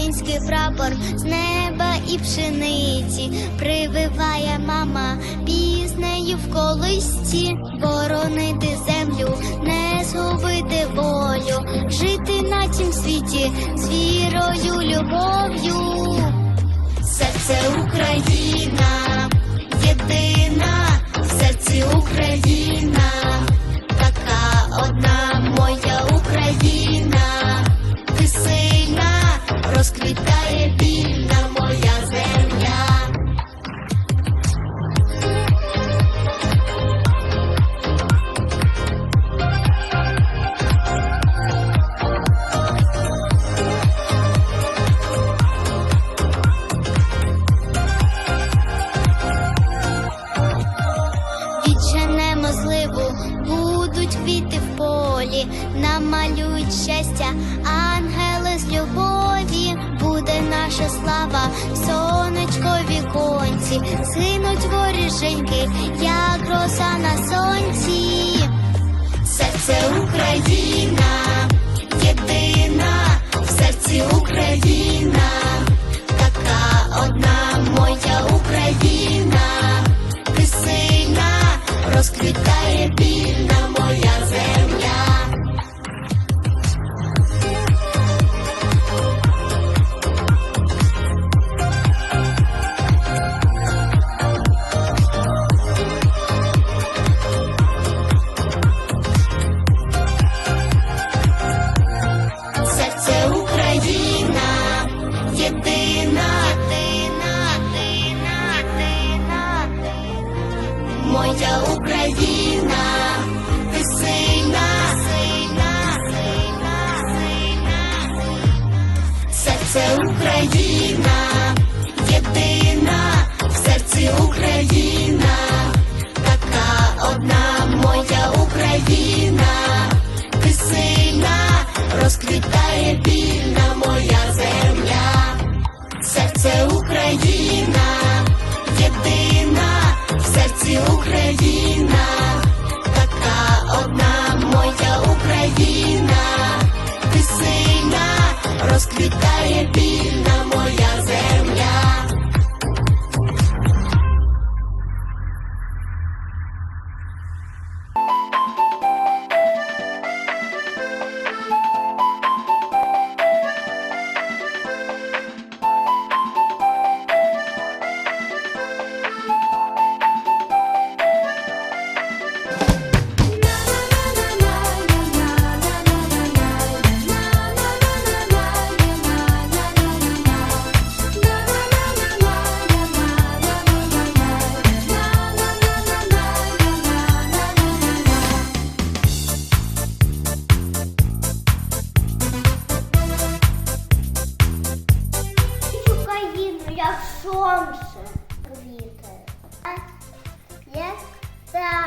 український прапор з неба і пшениці. Прививає мама піснею в колисці, боронити землю, не згубити волю, жити на цім світі з вірою, любов'ю. Серце Україна, єдина, серці Україна, розквітає вільна моя земля. Відженемо зливу, будуть квіти в полі, намалюють щастя, ангели з любові, буде наша слава, сонечко віконці, синуть воріженьки, як роса на сонці. Розквітає So